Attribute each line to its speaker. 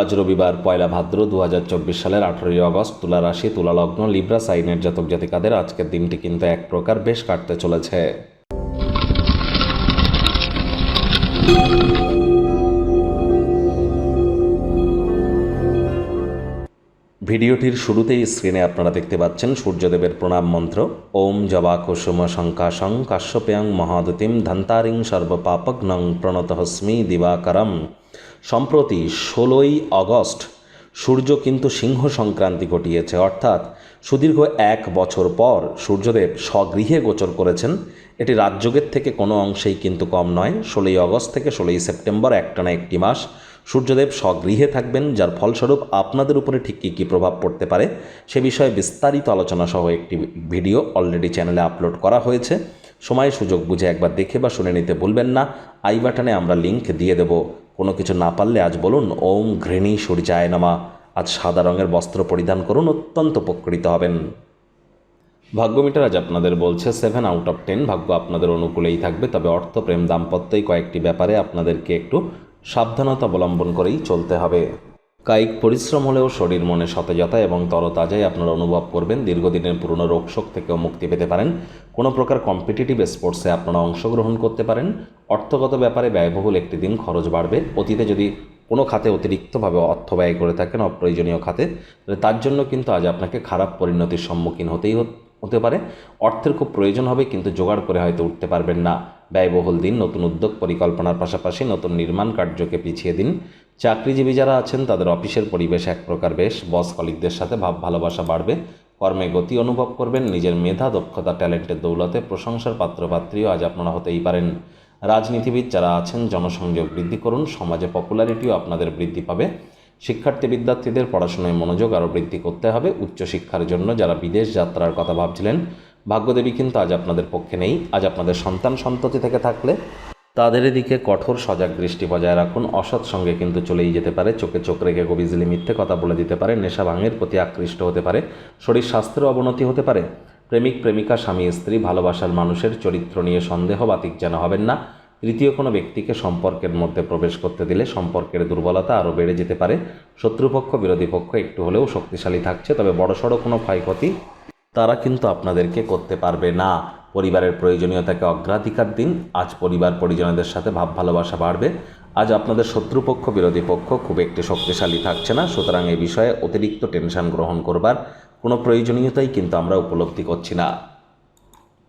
Speaker 1: আজ রবিবার পয়লা ভাদ্র দু হাজার চব্বিশ সালের আঠারোই অগস্ট তুলা রাশি, তুলা লগ্ন, লিব্রা, সাইনের জাতক জাতিকাদের আজকের দিনটি কিন্তু এক প্রকার বেশ কাটতে চলেছে। ভিডিওটির শুরুতেই স্ক্রিনে আপনারা দেখতে পাচ্ছেন সূর্যদেবের প্রণাম মন্ত্র। ওম জবা কুসুম শঙ্কাশং কাশ্যপেয়ং মহাদতিম ধন্তারিং সর্বপাপগ্নং প্রণতহস্মি দিবাকরম। সম্প্রতি ষোলোই অগস্ট সূর্য কিন্তু সিংহ সংক্রান্তি ঘটিয়েছে, অর্থাৎ সুদীর্ঘ এক বছর পর সূর্যদেব স্বগৃহে গোচর করেছেন। এটি রাজযোগের থেকে কোনো অংশেই কিন্তু কম নয়। ষোলোই আগস্ট থেকে ষোলোই সেপ্টেম্বর একটানা একটি মাস সূর্যদেব স্বগৃহে থাকবেন, যার ফলস্বরূপ আপনাদের উপরে ঠিক কী কী প্রভাব পড়তে পারে সে বিষয়ে বিস্তারিত আলোচনা সহ একটি ভিডিও অলরেডি চ্যানেলে আপলোড করা হয়েছে। সময় সুযোগ বুঝে একবার দেখে বা শুনে নিতে ভুলবেন না। আই বাটনে আমরা লিংক দিয়ে দেব কোনো কিছু না পারলে আজ বলুন, ওম ঘৃণী সূর্যায় নামা। আজ সাদা রঙের বস্ত্র পরিধান করুন, অত্যন্ত উপকৃত হবেন। ভাগ্যমিটার আজ আপনাদের বলছে সেভেন আউট অফ টেন ভাগ্য আপনাদের অনুকূলেই থাকবে, তবে অর্থ প্রেম দাম্পত্যই কয়েকটি ব্যাপারে আপনাদেরকে একটু সাবধানতা অবলম্বন করেই চলতে হবে। কায়িক পরিশ্রম হলেও শরীর মনে সতেজতা এবং তরতাজাই আপনারা অনুভব করবেন। দীর্ঘদিনের পুরনো রোগশোক থেকেও মুক্তি পেতে পারেন। কোনো প্রকার কম্পিটিটিভ স্পোর্টসে আপনারা অংশগ্রহণ করতে পারেন। অর্থগত ব্যাপারে ব্যয়বহুল একটি দিন খরচ বাড়বে। অতীতে যদি কোনো খাতে অতিরিক্তভাবে অর্থ ব্যয় করে থাকেন অপ্রয়োজনীয় খাতে, তাহলে তার জন্য কিন্তু আজ আপনাকে খারাপ পরিণতির সম্মুখীন হতেই হত- হতে পারে। অর্থের খুব প্রয়োজন হবে, কিন্তু জোগাড় করে হয়তো উঠতে পারবেন না। ব্যয়বহুল দিন, নতুন উদ্যোগ পরিকল্পনার পাশাপাশি নতুন নির্মাণ কার্যকে পিছিয়ে দিন। চাকরিজীবী যারা আছেন, তাদের অফিসের পরিবেশ এক প্রকার বেশ। বস কলিকদের সাথে ভাব, ভালোবাসা বাড়বে। কর্মে গতি অনুভব করবেন। নিজের মেধা, দক্ষতা, ট্যালেন্টের দৌলতে প্রশংসার পাত্রপাত্রীও আজ আপনারা হতেই পারেন। রাজনীতিবিদ যারা আছেন, জনসংযোগ বৃদ্ধি করুন। সমাজে পপুলারিটিও আপনাদের বৃদ্ধি পাবে। শিক্ষার্থী বিদ্যার্থীদের পড়াশোনায় মনোযোগ আরও বৃদ্ধি করতে হবে। উচ্চশিক্ষার জন্য যারা বিদেশ যাত্রার কথা ভাবছিলেন, ভাগ্যদেবী কিন্তু আজ আপনাদের পক্ষে নেই। আজ আপনাদের সন্তান সন্ততি থেকে থাকলে তাদের দিকে কঠোর সজাগ দৃষ্টি বজায় রাখুন। অসৎ সঙ্গে কিন্তু চলেই যেতে পারে। চোখে চোখ রেখে গবিজলি মিথ্যে কথা বলে দিতে পারে, নেশা ভাঙের প্রতি আকৃষ্ট হতে পারে, শরীর স্বাস্থ্যের অবনতি হতে পারে। প্রেমিক, প্রেমিকা, স্বামী, স্ত্রী, ভালোবাসার মানুষের চরিত্র নিয়ে সন্দেহ বাতিক যেন হবেন না। তৃতীয় কোনো ব্যক্তিকে সম্পর্কের মধ্যে প্রবেশ করতে দিলে সম্পর্কের দুর্বলতা আরও বেড়ে যেতে পারে। শত্রুপক্ষ, বিরোধী পক্ষ একটু হলেও শক্তিশালী থাকছে, তবে বড়সড় কোনো ক্ষয়ক্ষতি তারা কিন্তু আপনাদেরকে করতে পারবে না। পরিবারের প্রয়োজনীয়তাকে অগ্রাধিকার দিন। আজ পরিবার পরিজনদের সাথে ভাব ভালোবাসা বাড়বে। আজ আপনাদের শত্রুপক্ষ, বিরোধী পক্ষ খুব একটি শক্তিশালী থাকছে না। সুতরাং এ বিষয়ে অতিরিক্ত টেনশন গ্রহণ করবার কোনো প্রয়োজনীয়তাই কিন্তু আমরা উপলব্ধি করছি না।